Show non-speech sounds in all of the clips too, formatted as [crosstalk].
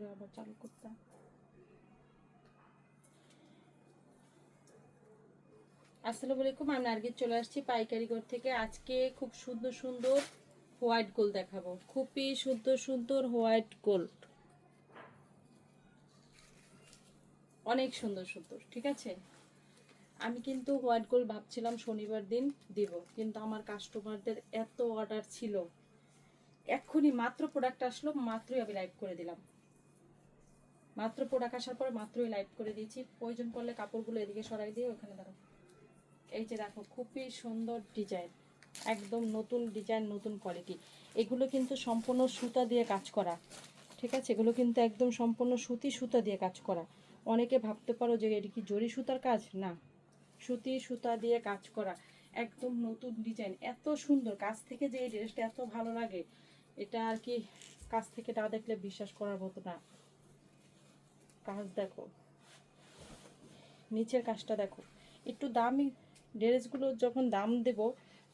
করে আবার চালু করতাম। আসসালামু আলাইকুম, আমি নার্গিস চলে আসছি পাইকারি থেকে। আজকে খুব সুন্দর সুন্দর হোয়াইট গোল্ড দেখাবো। খুবই সুন্দর সুন্দর হোয়াইট গোল্ড অনেক সুন্দর সুন্দর, ঠিক আছে? আমি কিন্তু হোয়াইট গোল্ড ভাবছিলাম শনিবার দিন দিব, কিন্তু আমার কাস্টমারদের এত অর্ডার ছিল। এক্ষুনি মাত্র প্রোডাক্ট আসলো, মাত্রই আমি লাইভ করে দিলাম। মাত্র প্রোডাক্ট আসার পর মাত্রই লাইভ করে দিয়েছি। প্রয়োজন পড়লে কাপড়গুলো এদিকে সরাই দিয়ে ওখানে দাঁড়াও। এই যে দেখো, খুবই সুন্দর ডিজাইন একদম নতুন ডিজাইন নতুন কোয়ালিটি এগুলো কিন্তু সম্পূর্ণ সুতা দিয়ে কাজ করা, ঠিক আছে? এগুলো কিন্তু একদম সম্পূর্ণ সুতি সুতা দিয়ে কাজ করা। অনেকে ভাবতে পারো যে এটি কি জরি সুতার কাজ? না। সুতি সুতা দিয়ে কাজ করা, একদম নতুন ডিজাইন এত সুন্দর। কাছ থেকে যে এই ড্রেসটা এত ভালো লাগে, এটা আর কি কাছ থেকে না দেখলে বিশ্বাস করার মতো না। কাজ দেখো। নিচের কাজটা দেখো। একটু দামি ড্রেসগুলো যখন দাম দেব,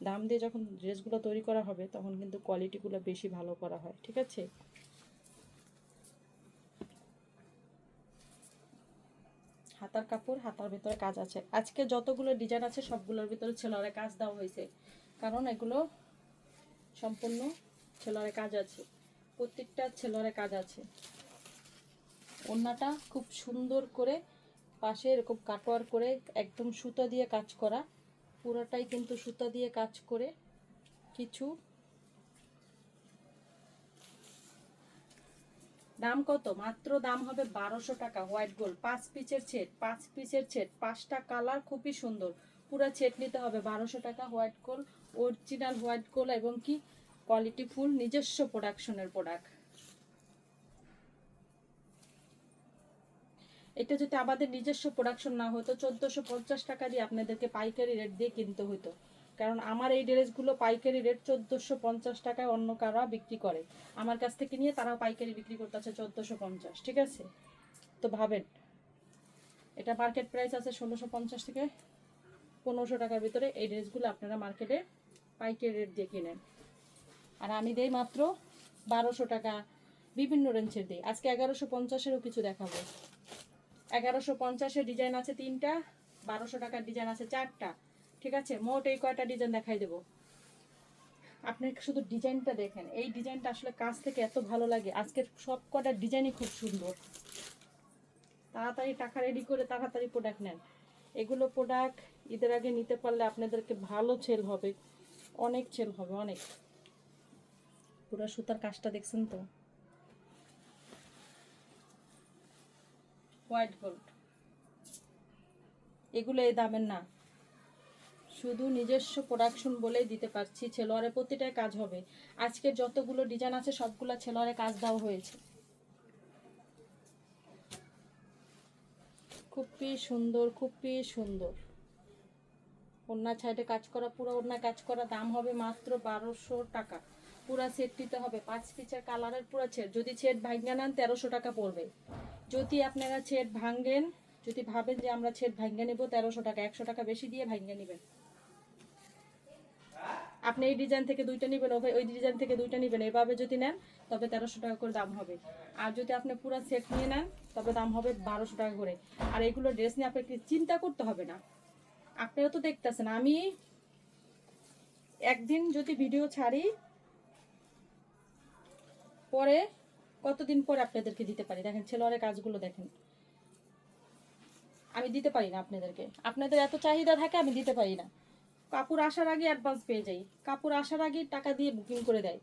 দাম দিয়ে যখন ড্রেসগুলো তৈরি করা হবে, তখন কিন্তু কোয়ালিটিগুলো বেশি ভালো করা হয়, ঠিক আছে? হাতার কাপড়, হাতার ভিতরে কাজ আছে। আজকে যতগুলো ডিজাইন আছে, সবগুলোর ভিতরে ছেলারে কাজ দেওয়া হয়েছে। কারণ এগুলো সম্পূর্ণ ছেলারে কাজ আছে। প্রত্যেকটা ছেলেরা কাজ আছে। ওড়নাটা খুব সুন্দর করে পাশে এরকম কাটোয়ার করে একদম সুতা দিয়ে কাজ করা। পুরোটাই কিন্তু সুতা দিয়ে কাজ করে কিছু। দাম কত? মাত্র দাম হবে বারোশো টাকা, হোয়াইট গোল্ড। পাঁচ পিসের ছেট, পাঁচ পিসের ছেট, পাঁচটা কালার খুবই সুন্দর। পুরো ছেট নিতে হবে বারোশো টাকা, white gold, original white gold এবং কি? কোয়ালিটি ফুল, নিজস্ব প্রোডাকশনের প্রোডাক্ট। এটা যদি আমাদের নিজস্ব প্রোডাকশন না হতো, চোদ্দোশো পঞ্চাশ টাকা দিয়ে আপনাদেরকে পাইকারি রেট দিয়ে কিনতে হতো কারণ আমার এই ড্রেসগুলো পাইকারি রেট চোদ্দোশো পঞ্চাশ টাকায় অন্য কারা বিক্রি করে। আমার কাছ থেকে নিয়ে তারাও পাইকারি বিক্রি করতেছে চোদ্দোশো পঞ্চাশ, ঠিক আছে? তো ভাবেন, এটা মার্কেট প্রাইস আছে ষোলোশো পঞ্চাশ থেকে পনেরোশো টাকার ভিতরে, এই ড্রেসগুলো আপনারা মার্কেটে পাইকারি রেট দিয়ে কিনেন। আর আমি দেই মাত্র বারোশো টাকা, বিভিন্ন রেঞ্জের দিই। আজকে এগারোশো পঞ্চাশেরও কিছু দেখাবো। এগারোশো পঞ্চাশের ডিজাইন আছে তিনটা, বারোশো টাকার ডিজাইন আছে চারটা। ঠিক আছে? মোট এই কয়টা ডিজাইন দেখাই দেবো। আপনি শুধু ডিজাইনটা দেখেন। এই ডিজাইনটা আসলে কাছ থেকে এত ভালো লাগে। আজকের সব কটা ডিজাইনই খুব সুন্দর। তাড়াতাড়ি টাকা রেডি করে তাড়াতাড়ি প্রোডাক্ট নেন। এগুলো প্রোডাক্ট ঈদের আগে নিতে পারলে আপনাদেরকে ভালো সেল হবে। অনেক সেল হবে, অনেক। পুরো সুতার কাজটা দেখছেন তো? White gold. এগুলো এই দামের না। শুধু নিজস্ব প্রোডাকশন বলেই দিতে পারছি ছেলোয়ারে প্রতিটায় কাজ হবে। আজকের যতগুলো ডিজাইন আছে, সবগুলো ছেলোয়ারে কাজ দেওয়া হয়েছে। খুবই সুন্দর খুবই সুন্দর। ওড়না সাইডে কাজ করা, পুরো ওড়না কাজ করা দাম হবে মাত্র বারোশো টাকা। পুরা সেট নিতে হবে। পাঁচ পিচের কালারের পুরো সেট যদি সেট ভাঙ্গা নেন, তেরোশো টাকা পড়বে। যদি আপনারা ছেট ভাঙ্গেন যদি ভাবেন যে আমরা ছেট ভাঙ্গা নেব, তেরোশো টাকা, একশো টাকা বেশি দিয়ে ভাঙ্গা নেবেন। আপনি এই ডিজাইন থেকে দুইটা নেবেন, ওই ডিজাইন থেকে দুইটা নেবেন। এভাবে যদি নেন, তবে তেরোশো টাকা করে দাম হবে। আর যদি আপনি পুরো সেট নিয়ে নেন, তবে দাম হবে বারোশো টাকা করে। আর এইগুলো ড্রেস নিয়ে আপনাকে চিন্তা করতে হবে না। আপনারা তো দেখতেছেন, আমি একদিন যদি ভিডিও ছাড়ি, পরে কতদিন পরে আপনাদেরকে দিতে পারি? দেখেন ছেলের কাজগুলো দেখেন। আমি দিতে পারি না আপনাদেরকে। আপনাদের এত চাহিদা থাকে, আমি দিতে পারি না। কাপড় আসার আগে অ্যাডভান্স পেয়ে যাই। কাপড় আসার আগে টাকা দিয়ে বুকিং করে দেয়।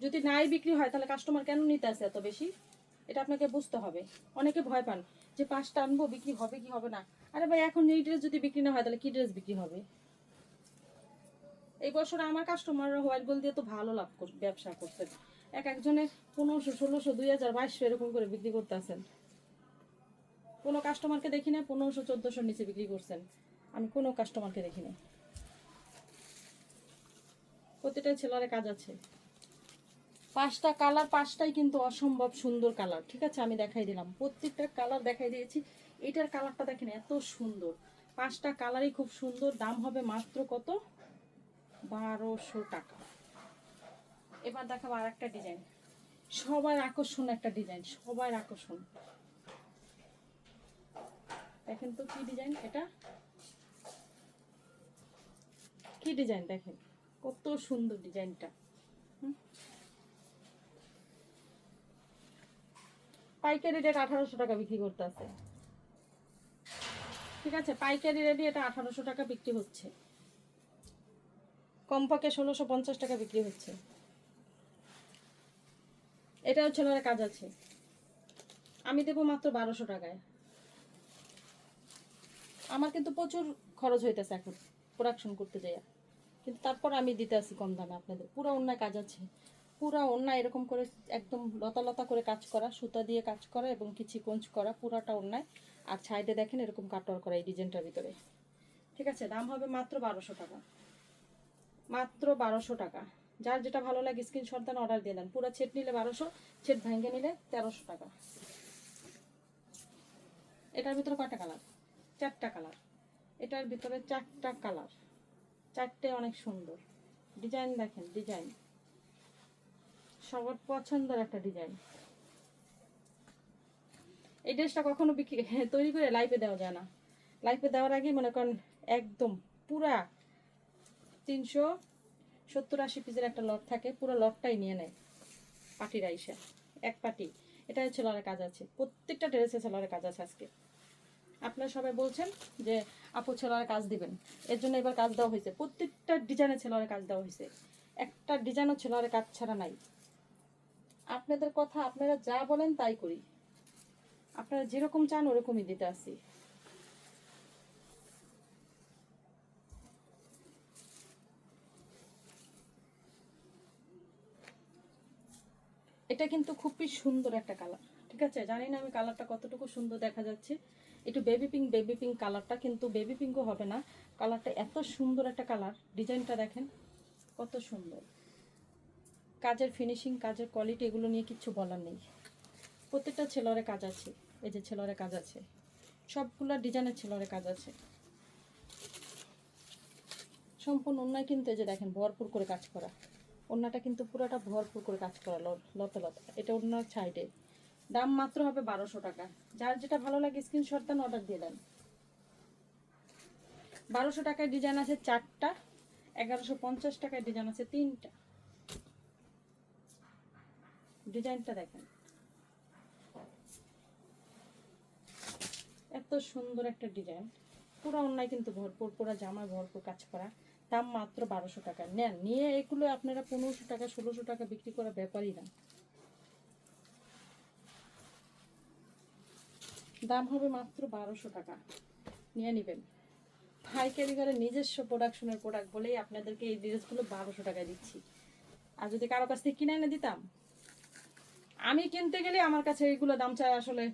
যদি নাই বিক্রি হয়, তাহলে কাস্টমার কেন নিতে আসে এত বেশি? এটা আপনাকে বুঝতে হবে। অনেকে ভয় পান যে পাঁচটা আনব, বিক্রি হবে কি হবে না? আরে ভাই, এখন এই ড্রেস যদি বিক্রি না হয়, তাহলে কি ড্রেস বিক্রি হবে? এই বছর আমার কাস্টমাররা হোয়াইট গোল দিয়ে তো ভালো লাভ ব্যবসা করছেন। এক একজনে পনেরোশো, ষোলোশো, দুই হাজার, বাইশশো এরকম করে বিক্রি করতেছেন। কোনো কাস্টমারকে দেখি না পনেরোশো, চোদ্দোশোর নিচে বিক্রি করছেন। আমি কোনো কাস্টমারকে দেখি না প্রতিটা ছেলের কাজ আছে। পাঁচটা কালার পাঁচটাই কিন্তু অসম্ভব সুন্দর কালার ঠিক আছে? আমি দেখাই দিলাম। প্রত্যেকটা কালার দেখাই দিয়েছি। এটার কালারটা দেখেন, এত সুন্দর। পাঁচটা কালারই খুব সুন্দর, দাম হবে মাত্র কত? বারোশো টাকা। এবার দেখাবো আর একটা ডিজাইন সবার আকর্ষণ একটা ডিজাইন সবার আকর্ষণ। দেখেন তো কি ডিজাইন এটা? কি ডিজাইন দেখেন? কত সুন্দর ডিজাইনটা? পাইকারি রেট আঠারোশো টাকা বিক্রি করতে আছে। ঠিক আছে, পাইকারি রেটে এটা আঠারোশো টাকা বিক্রি হচ্ছে। কমপক্ষে ষোলোশো পঞ্চাশ টাকা বিক্রি হচ্ছে। এটাও ছেলের কাজ আছে। আমি দেবো মাত্র বারোশো টাকায়। আমার কিন্তু প্রচুর খরচ হইতেছে এখন প্রোডাকশন করতে যাই কিন্তু তারপর আমি দিতে আসি কম দামে আপনাদের। পুরো অন্যায় কাজ আছে। পুরো অন্যায় এরকম করে একদম লতা লতা করে কাজ করা, সুতা দিয়ে কাজ করা এবং কিছু কোঞ্চ করা, পুরাটা অন্যায় আর সাইডে দেখেন এরকম কাটওয়ার করা এই ডিজাইনটার ভিতরে। ঠিক আছে, দাম হবে মাত্র বারোশো টাকা। মাত্র বারোশো টাকা। যার যেটা ভালো লাগে স্ক্রিনশট দেন অর্ডার দিয়ে দেন। পুরো ছেট নিলে বারোশো ছেট ভেঙে নিলে তেরোশো টাকা। এটার ভিতরে কয়টা কালার চারটা কালার এটার ভিতরে চারটা কালার চারটে অনেক সুন্দর। ডিজাইন দেখেন ডিজাইন সবার পছন্দের একটা ডিজাইন এই ড্রেসটা কখনো বিক্রি [laughs] তৈরি করে লাইভে দেওয়া যায় না। লাইভে দেওয়ার আগে মনে করেন একদম পুরা তিনশো সত্তর আশি পিসের একটা লট থাকে, পুরো লটটাই নিয়ে নেয় পাটি রাইসা এক পাটি এটা ছেলের কাজ আছে। প্রত্যেকটা ড্রেসে ছেলের কাজ আছে আজকে। আপনারা সবাই বলছেন যে, আপু ছেলের কাজ দিবেন। এর জন্য এবার কাজ দেওয়া হয়েছে। প্রত্যেকটা ডিজাইনে ছেলের কাজ দেওয়া হয়েছে। একটা ডিজাইনও ছেলের কাজ ছাড়া নাই। আপনাদের কথা আপনারা যা বলেন তাই করি। আপনারা যেরকম চান ওরকমই দিতে আসি। এটা কিন্তু খুবই সুন্দর একটা কালার ঠিক আছে? জানি না আমি কালারটা কতটুকু সুন্দর দেখা যাচ্ছে। একটু বেবি পিঙ্ক বেবি পিঙ্ক কালারটা কিন্তু বেবি পিঙ্কও হবে না। কালারটা এত সুন্দর একটা কালার ডিজাইনটা দেখেন, কত সুন্দর। কাজের ফিনিশিং কাজের কোয়ালিটি এগুলো নিয়ে কিচ্ছু বলার নেই। প্রত্যেকটা ছেলরে কাজ আছে, এই যে ছেলরে কাজ আছে। সবগুলো ডিজাইনের ছেলরে কাজ আছে। সম্পূর্ণ অন্যায় কিন্তু এই যে দেখেন, ভরপুর করে কাজ করা। ওড়নাটা কিন্তু পুরোটা ভরপুর করে কাজ করা লতা লতা। এটা ওড়নার সাইডে দাম মাত্র হবে বারোশো টাকা। যার যেটা ভালো লাগে স্ক্রিনশট দেন অর্ডার দিয়ে দেন। বারোশো টাকায় ডিজাইন আছে চারটা, এগারোশো পঞ্চাশ টাকায় ডিজাইন আছে তিনটা। ডিজাইনটা দেখেন। এত সুন্দর একটা ডিজাইন পুরো অন্যায় কিন্তু ভরপুর, পুরো জামায় ভরপুর কাজ করা। দাম মাত্র বারোশো টাকা। নেন, নিয়ে এগুলো আপনারা পনেরোশো টাকা, ষোলোশো টাকা বিক্রি করার ব্যাপারই না। দাম হবে মাত্র বারোশো টাকা। নিয়ে নেবেন। পাইকারি ঘরে নিজস্ব প্রোডাকশনের প্রোডাক্ট বলেই আপনাদেরকে এই ড্রেসগুলো বারোশো টাকায় দিচ্ছি। আর যদি কারও কাছ থেকে কিনে এনে দিতাম, আমি কিনতে গেলে আমার কাছে এইগুলো দাম চায় আসলে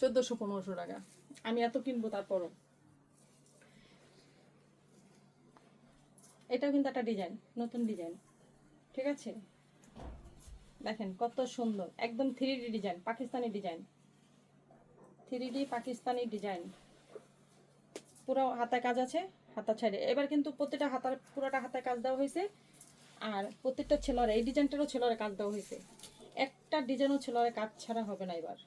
চোদ্দোশো, পনেরোশো টাকা। আমি এত কিনবো তারপরও। এটাও কিন্তু একটা ডিজাইন নতুন ডিজাইন ঠিক আছে? দেখেন কত সুন্দর, একদম three D design Pakistani design three D Pakistani design পুরো হাতায় কাজ আছে, হাতা ছাড়ে। এবার কিন্তু প্রতিটা হাতার, পুরোটা হাতায় কাজ দেওয়া হয়েছে। আর প্রত্যেকটা ছেলের, এই ডিজাইনটারও ছেলের কাজ দেওয়া হয়েছে। একটা ডিজাইনও ছেলের কাজ ছাড়া হবে না এবার।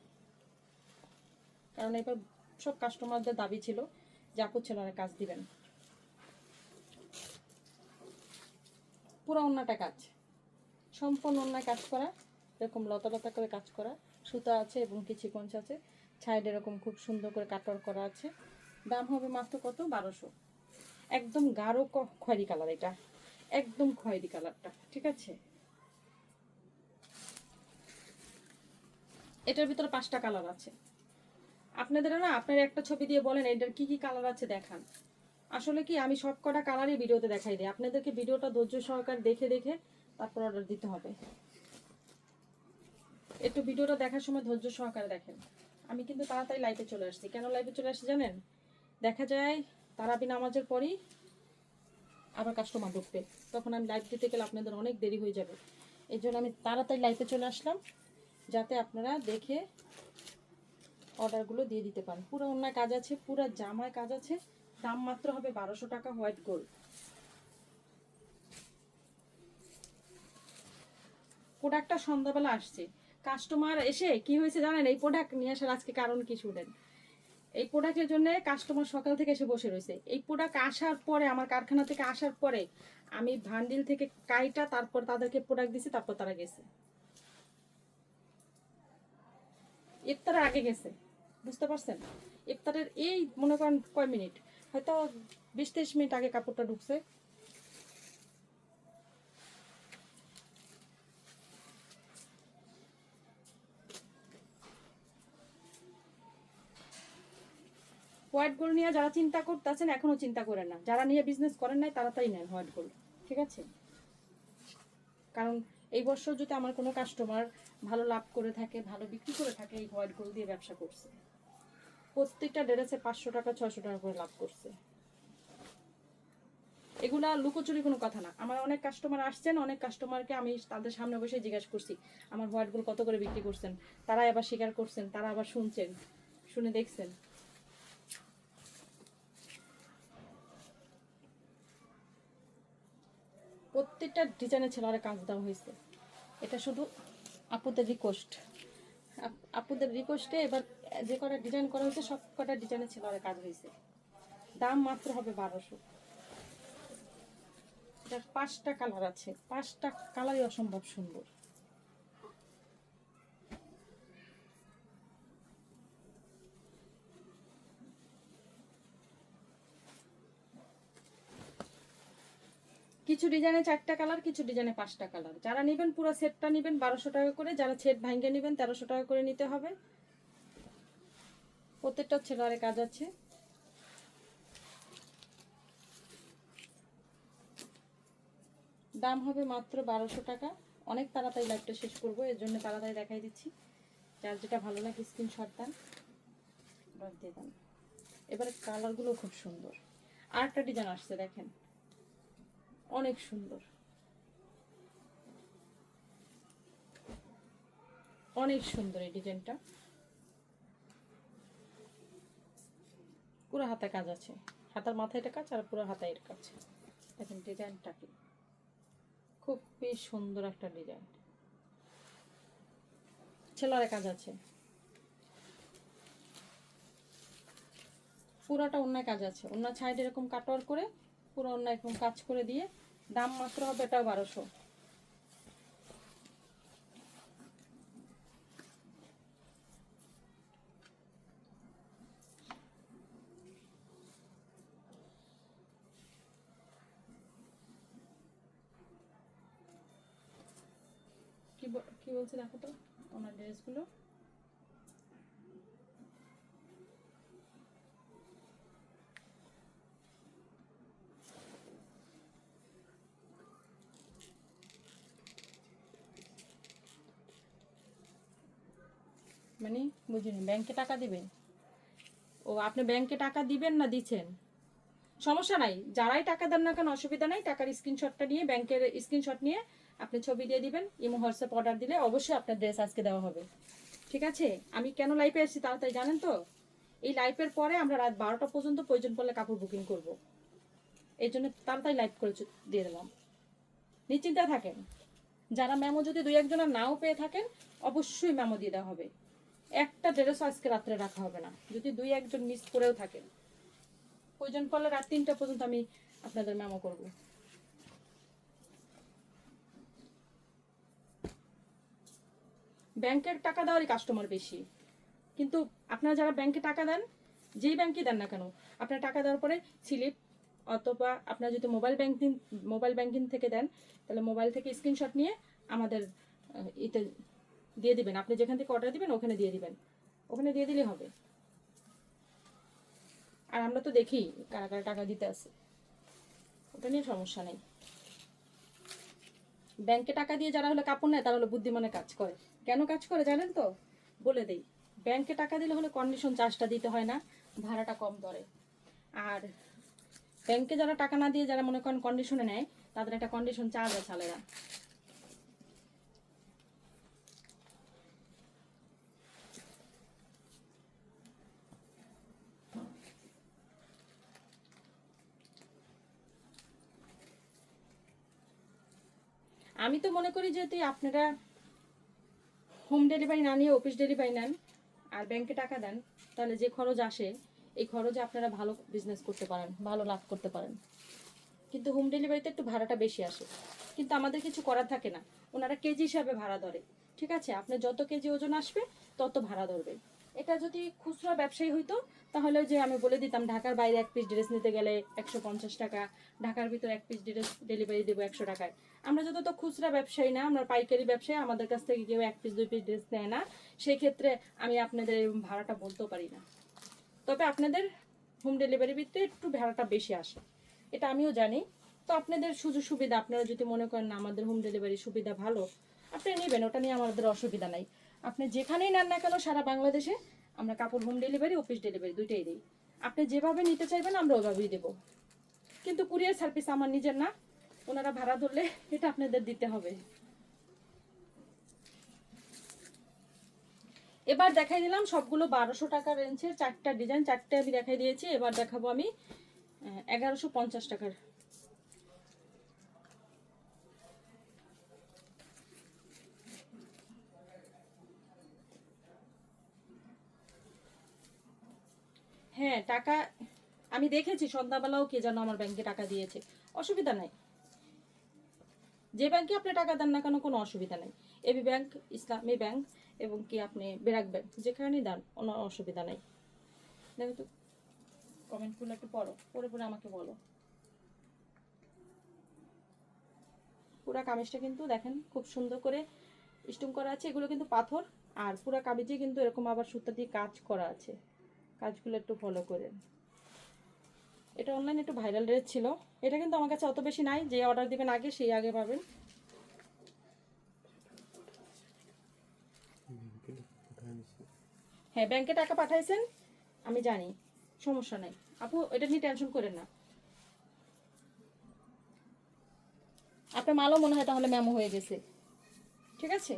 কারণ এবার সব কাস্টমারদের দাবি ছিল যে আপু ছেলের কাজ দিবেন। পুরো অন্যটা কাজ। সম্পূর্ণ অন্যায় কাজ করা, এরকম লতা লতা করে কাজ করা, সুতা আছে এবং কিছু কঞ্চ আছে সাইড এরকম খুব সুন্দর করে কাটর করা আছে। দাম হবে মাত্র কত? বারোশো। একদম গাঢ় খয়েরি কালার এটা। একদম খয়েরি কালারটা, ঠিক আছে? এটার ভিতরে পাঁচটা কালার আছে। আপনাদের না, আপনারা একটা ছবি দিয়ে বলেন, এটার কি কি কালার আছে দেখান। আসলে কি আমি সব কটা কালারই ভিডিওতে দেখাই দিই। আপনাদেরকে ভিডিওটা ধৈর্য সহকার দেখে দেখে তারপর অর্ডার দিতে হবে। একটু ভিডিওটা দেখার সময় ধৈর্য সহকারে দেখেন। আমি কিন্তু তাড়াতাড়ি লাইভে চলে আসছি। কেন লাইভে চলে আসছি জানেন? দেখা যায় তারাবি নামাজের পরই আবার কাস্টমার ঢুকবে। তখন আমি লাইভ দিতে গেলে আপনাদের অনেক দেরি হয়ে যাবে। এই জন্য আমি তাড়াতাড়ি লাইভে চলে আসলাম, যাতে আপনারা দেখে অর্ডারগুলো দিয়ে দিতে পারেন। পুরো অন্য কাজ আছে, পুরো জামায় কাজ আছে। দাম মাত্র হবে বারোশো টাকা হোয়াইট গোল্ড। প্রোডাক্টটা সন্ধ্যাবেলা আসছে। কাস্টমার এসে কি হয়েছে জানেন? এই প্রোডাক্ট নিয়ে আসার আজকে কারণ কি শুনেন? এই প্রোডাক্টের জন্য কাস্টমার সকাল থেকে এসে বসে রয়েছে। এই প্রোডাক্ট আসার পরে, আমার কারখানা থেকে আসার পরে আমি ভান্ডিল থেকে কাইটা, তারপর তাদেরকে প্রোডাক্ট দিছি, তারপর তারা গেছে। ইফতারের আগে গেছে। বুঝতে পারছেন? ইফতারের এই, মনে করেন, কয় মিনিট? হয়তো বিশ ত্রিশ মিনিট আগে কাপড়টা ঢুকছে। হোয়াইট গোল্ড নিয়ে যারা চিন্তা করতেছেন, এখনও চিন্তা করেন না। যারা নিয়ে বিজনেস করেন নাই, তারা তাই নেন হোয়াইট গোল্ড ঠিক আছে? কারণ এই বছর যদি আমার কোনো কাস্টমার ভালো লাভ করে থাকে, ভালো বিক্রি করে থাকে, এই হোয়াইট গোল্ড দিয়ে ব্যবসা করছে। প্রত্যেকটা ড্রেসে পাঁচশো টাকা, ছয়শো টাকা করে লাভ করছে। এগুলা লুকোচুরি কোনো কথা না। আমার অনেক কাস্টমার আসছেন, অনেক কাস্টমারকে আমি তাদের সামনে বসে জিজ্ঞাসা করছি, আমার হোয়াইট গোল্ড কত করে বিক্রি করছেন? তারা আবার স্বীকার করছেন, তারা আবার শুনছেন, শুনে দেখছেন। প্রত্যেকটা ডিজাইনের ছেলেরা কাজ দেওয়া হয়েছে। এটা শুধু আপুদের রিকোয়েস্ট আপুদের রিকোয়েস্টে এবার যে কটা ডিজাইন করা হয়েছে, সব কটা ডিজাইনের ছেলেরা কাজ হয়েছে। দাম মাত্র হবে বারোশো। পাঁচটা কালার আছে। পাঁচটা কালারই অসম্ভব সুন্দর। কিছু ডিজাইনে চারটা কালার কিছু ডিজাইনে পাঁচটা কালার যারা নেবেন পুরো সেটটা নেবেন বারোশো টাকা করে, যারা সেট ভাঙ্গে নেবেন তেরোশো টাকা করে নিতে হবে। প্রত্যেকটা ছেলের কাজ আছে। দাম হবে মাত্র বারোশো টাকা। অনেক তাড়াতাড়ি লাইভটা শেষ করব, এর জন্য তাড়াতাড়ি দেখাই দিচ্ছি। যার যেটা ভালো লাগে স্ক্রিনশট দেন দিয়ে দেন। এবারে কালারগুলো খুব সুন্দর। আর একটা ডিজাইন আসছে, দেখেন। অনেক সুন্দর। অনেক সুন্দর এই ডিজাইনটা পুরো হাতে কাজ আছে। হাতার মাথায় এটা কাজ আর পুরো হাতায় এর কাজ। দেখেন ডিজাইনটা কি? খুব বেশ সুন্দর একটা ডিজাইন ছেলারে কাজ আছে। পুরাটা অন্যায় কাজ আছে। অন্য সাইড এরকম কাটওয়ার করে, পুরো অন্য এরকম কাজ করে দিয়ে দাম মাত্র হবে এটাও বারোশো। কি বলছে দেখো তো, ওনার ড্রেসগুলো। মানে বুঝিনি, ব্যাংকে টাকা দিবেন? ও, আপনি ব্যাংকে টাকা দিবেন না দিচ্ছেন? সমস্যা নাই, যারাই টাকা দেন না কেন, অসুবিধা নাই, টাকার স্ক্রিনশটটা নিয়ে, ব্যাংকের স্ক্রিনশট নিয়ে আপনি ছবি দিয়ে দিবেন, ইমো, হোয়াটসঅ্যাপ অর্ডার দিলে অবশ্যই আপনার ড্রেস আজকে দেওয়া হবে। ঠিক আছে? আমি কেন লাইভে এসেছি তাড়াতাড়ি জানেন তো? এই লাইফের পরে আমরা রাত বারোটা পর্যন্ত প্রয়োজন পড়লে কাপড় বুকিং করব। এই জন্য তাড়াতাড়ি লাইভ করে দিয়ে দিলাম। নিশ্চিন্তে থাকেন। যারা ম্যামো যদি দুই একজনের নাও পেয়ে থাকেন, অবশ্যই ম্যামো দিয়ে দেওয়া হবে। একটা ড্রেসও আজকে রাত্রে রাখা হবে না। যদি দুই একজন মিস করেও থাকেন। প্রয়োজন পড়লে রাত তিনটা পর্যন্ত আমি আপনাদের মেমো করব। ব্যাংকের টাকা দেওয়ারই কাস্টমার বেশি। কিন্তু আপনারা যারা ব্যাংকে টাকা দেন, যেই ব্যাংকে দেন না কেন, আপনার টাকা দেওয়ার পরে স্লিপ অথবা আপনার যদি মোবাইল ব্যাংকিং মোবাইল ব্যাংকিং থেকে দেন, তাহলে মোবাইল থেকে স্ক্রিনশট নিয়ে আমাদের এতে দিয়ে দিবেন। আপনি যেখান থেকে অর্ডার দিবেন, ওখানে দিয়ে দিবেন। ওখানে দিয়ে দিলে হবে। আর আমরা তো দেখি কারা কারা টাকা দিতে আছে। ওটা নিয়ে সমস্যা নেই। ব্যাংকে টাকা দিয়ে যারা হলো কাপড় নেয়, তারা হলো বুদ্ধিমানের কাজ করে। কেন কাজ করে জানেন তো? বলে দেই ব্যাংকে টাকা দিলে হলে কন্ডিশন চার্জটা দিতে হয় না, ভাড়াটা কম ধরে। আর ব্যাংকে যারা টাকা না দিয়ে যারা মনে করেন কন্ডিশনে নেয়, তাদের একটা কন্ডিশন চার্জ আছে আলাদা। আমি তো মনে করি যদি আপনারা হোম ডেলিভারি না নিয়ে অফিস ডেলিভারি নেন আর ব্যাংকে টাকা দেন, তাহলে যে খরচ আসে, এই খরচে আপনারা ভালো বিজনেস করতে পারেন, ভালো লাভ করতে পারেন। কিন্তু হোম ডেলিভারিতে একটু ভাড়াটা বেশি আসে। কিন্তু আমাদের কিছু করার থাকে না। ওনারা কেজি হিসাবে ভাড়া ধরে। ঠিক আছে? আপনি যত কেজি ওজন আসবে, তত ভাড়া ধরবে। এটা যদি খুচরা ব্যবসায়ী হইতো, তাহলে যে আমি বলে দিতাম, ঢাকার বাইরে এক পিস ড্রেস নিতে গেলে একশো পঞ্চাশ টাকা, ঢাকার ভিতরে এক পিস ড্রেস ডেলিভারি দেবো একশো টাকায়। আমরা যত তো খুচরা ব্যবসায়ী না, আমরা পাইকারি ব্যবসায়ী, আমাদের কাছ থেকে কেউ এক পিস দুই পিস ড্রেস নেয় না। সেই ক্ষেত্রে আমি আপনাদের ভাড়াটা বলতেও পারি না। তবে আপনাদের হোম ডেলিভারি ভিতরে একটু ভাড়াটা বেশি আসে। এটা আমিও জানি। তো আপনাদের সুযোগ সুবিধা, আপনারা যদি মনে করেন আমাদের হোম ডেলিভারি সুবিধা ভালো, আপনি নেবেন, ওটা নিয়ে আমাদের অসুবিধা নাই। আপনি যেখানেই নেন না কেন, সারা বাংলাদেশে আমরা কাপড় হোম ডেলিভারি অফিস ডেলিভারি দুইটাই দিই। আপনি যেভাবে নিতে চাইবেন, আমরা ওইভাবেই দেবো। কিন্তু কুরিয়ার সার্ভিস আমার নিজের না, ওনারা ভাড়া ধরলে এটা আপনাদের দিতে হবে। এবার দেখাই দিলাম সবগুলো বারোশো টাকা রেঞ্জের চারটা ডিজাইন চারটে আমি দেখাই দিয়েছি। এবার দেখাবো আমি এগারোশো পঞ্চাশ টাকার হ্যাঁ টাকা আমি দেখেছি, সন্ধ্যাবেলাও কে যেন আমার ব্যাংকে টাকা দিয়েছে। অসুবিধা নাই। যে ব্যাংকে আপনি টাকা দেন না কেন, কোনো অসুবিধা নেই। এবি ব্যাংক ইসলামী ব্যাংক এবং কি আপনি বেরাক ব্যাংক যেখানেই দেন, কোনো অসুবিধা নেই। দেখো তো কমেন্টগুলো একটু পড়ো, পড়ে পড়ে আমাকে বলো। পুরা কামিজটা কিন্তু দেখেন, খুব সুন্দর করে স্টোন করা আছে। এগুলো কিন্তু পাথর, আর পুরা কামিজে কিন্তু এরকম আবার সুতা দিয়ে কাজ করা আছে। কাজগুলো একটু ফলো করে এটা অনলাইনে একটু ভাইরাল রেট ছিল। এটা কিন্তু আমার কাছে অত বেশি নাই যে অর্ডার দিবেন আগে সেই আগে পাবেন। হ্যাঁ ব্যাংকে টাকা পাঠাইছেন? আমি জানি সমস্যা নাই। আপু এটা নিয়ে টেনশন করেন না। আপনার মালও মনে হয় তাহলে ম্যামো হয়ে গেছে। ঠিক আছে?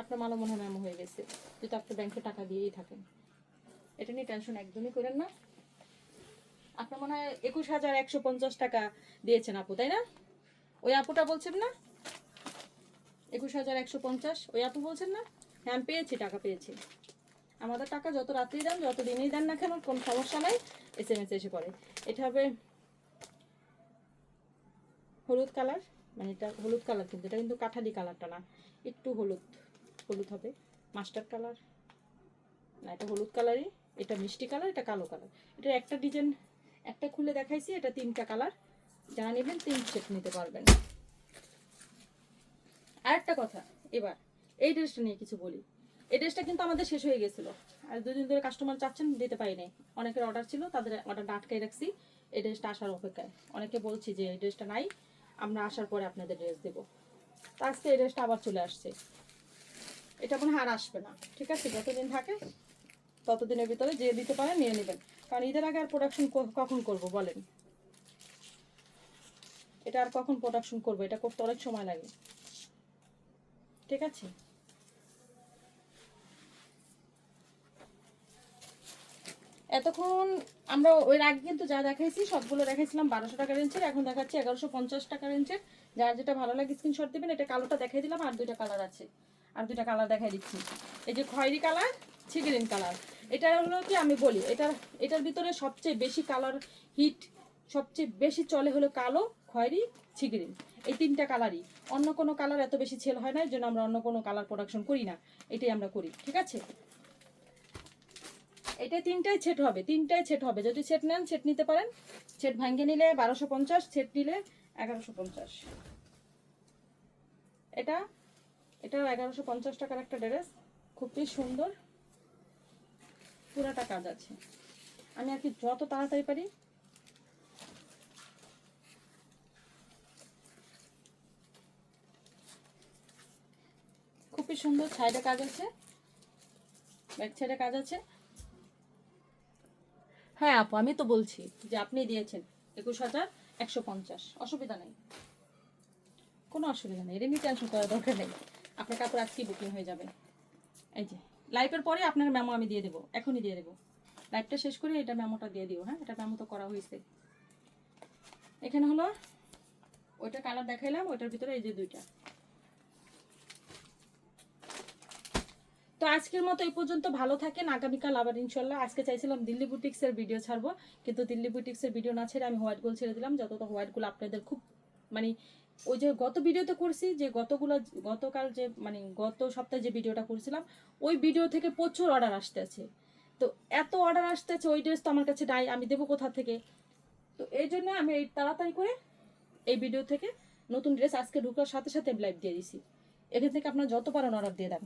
আপনার মালও মনে হয় ম্যামো হয়ে গেছে। যেহেতু আপনি ব্যাংকে টাকা দিয়েই থাকেন। এটা নিয়ে টেনশন একদমই করেন না। আপনার মনে হয় একুশ হাজার একশো পঞ্চাশ টাকা দিয়েছেন আপু, তাই না? ওই আপুটা বলছেন না? একুশ হাজার একশো পঞ্চাশ, ওই আপু বলছেন না? হ্যাঁ আমি পেয়েছি, টাকা পেয়েছি। আমাদের টাকা যত রাত্রি দেন, যত দিনেই দেন না কেন, কোনো সমস্যা নাই এস এম এস এসে পড়ে। এটা হবে হলুদ কালার মানে এটা হলুদ কালার কিন্তু, এটা কিন্তু কাঠালি কালারটা না, একটু হলুদ হলুদ হবে। মাস্টার কালার, না, এটা হলুদ কালারই। এটা মিষ্টি কালার, এটা কালো কালার। এটা একটা ডিজাইন একটা খুলে দেখাইছি, এটা তিনটা কালার। যারা নেবেন তিন সেট নিতে পারবেন। আর একটা কথা, এবার এই ড্রেসটা নিয়ে কিছু বলি। এই ড্রেসটা কিন্তু আমাদের শেষ হয়ে গেছিল। আর দুদিন ধরে কাস্টমার চাচ্ছেন, দিতে পারি নাই। অনেকের অর্ডার ছিল, তাদের অর্ডারটা আটকাই রাখছি। এই ড্রেসটা আসার অপেক্ষায়। অনেকে বলছি যে এই ড্রেসটা নাই, আমরা আসার পরে আপনাদের ড্রেস দেবো। তা আজকে এই ড্রেসটা আবার চলে আসছে। এটা মনে হয় আর আসবে না। ঠিক আছে, যতদিন থাকে ততদিনের ভিতরে যে দিতে পারেন, নিয়ে নেবেন। কারণ ঈদের আগে আর প্রোডাকশন কখন করব বলেন? এটা আর কখন প্রোডাকশন করব? এটা করতে অনেক সময় লাগে। ঠিক আছে? এতক্ষণ আমরা ওই আগে কিন্তু যা দেখাইছি, সবগুলো দেখাইছিলাম বারোশো টাকা রেঞ্জের, এখন দেখাচ্ছি এগারোশো পঞ্চাশ টাকা রেঞ্জের। যার যেটা ভালো লাগে স্ক্রিনশট দিবেন, এটা কালোটা দেখাই দিলাম, আর দুইটা কালার আছে। আর দুইটা কালার দেখাই দিচ্ছি। এই যে খয়েরি কালার ছিগ্রিন কালার। এটা হলো কি আমি বলি এটা এটার ভিতরে সবচেয়ে বেশি কালার হিট, সবচেয়ে বেশি চলে হলো কালো, খয়েরি ছিগ্রিন এই তিনটা কালারই। অন্য কোনো কালার এত বেশি সেল হয় না এর জন্য আমরা অন্য কোনো কালার প্রোডাকশন করি না। এটাই আমরা করি, ঠিক আছে? এটা তিনটাই সেট হবে, তিনটাই সেট হবে। যদি সেট নেন সেট নিতে পারেন। সেট ভাঙ্গে নিলে বারোশো পঞ্চাশ সেট নিলে এগারোশো পঞ্চাশ। এটা, এটাও এগারোশো পঞ্চাশ টাকার একটা ড্রেস খুবই সুন্দর। পুরাটা কাজ আছে। আমি আর কি যত তাড়াতাড়ি পারি খুবই সুন্দর সাইডে কাজ আছে, ব্যাক সাইডে কাজ আছে। হ্যাঁ আপু, আমি তো বলছি যে আপনি দিয়েছেন একুশ হাজার একশো পঞ্চাশ, অসুবিধা নেই। কোনো অসুবিধা নেই এটা নিয়ে টেনশন করার দরকার নেই। আপনার কাপড় আজকেই বুকিং হয়ে যাবে। এই যে। লাইভের পরে আপনার মেমো আমি দিয়ে দেবো, এখনই দিয়ে দেবো। লাইভটা শেষ করে এটা মেমোটা দিয়ে দিও হ্যাঁ? এটা মেমো তো করা হয়েছে। এখানে হলো, ওইটা কালার দেখাইলাম, ওইটার ভিতরে এই যে দুইটা। তো আজকের মতো এই পর্যন্ত, ভালো থাকেন, আগামীকাল আবার ইনশাল্লাহ আজকে চাইছিলাম দিল্লি বুটিক্সের ভিডিও ছাড়বো, কিন্তু দিল্লি বুটিক্সের ভিডিও না ছেড়ে আমি হোয়াইট গোল ছেড়ে দিলাম। যত হোয়াইট গোল আপনাদের খুব মানে ওই যে গত ভিডিওতে করছি, যে গতগুলো, গতকাল যে মানে গত সপ্তাহে যে ভিডিওটা করছিলাম, ওই ভিডিও থেকে প্রচুর অর্ডার আসতে আছে তো এত অর্ডার আসতে আছে ওই ড্রেস তো আমার কাছে নাই, আমি দেবো কোথা থেকে? তো এই জন্য আমি এই তাড়াতাড়ি করে এই ভিডিও থেকে নতুন ড্রেস আজকে ঢুকার সাথে সাথে লাইভ দিয়ে দিছি। এখান থেকে আপনার যত পারেন অর্ডার দিয়ে দেন।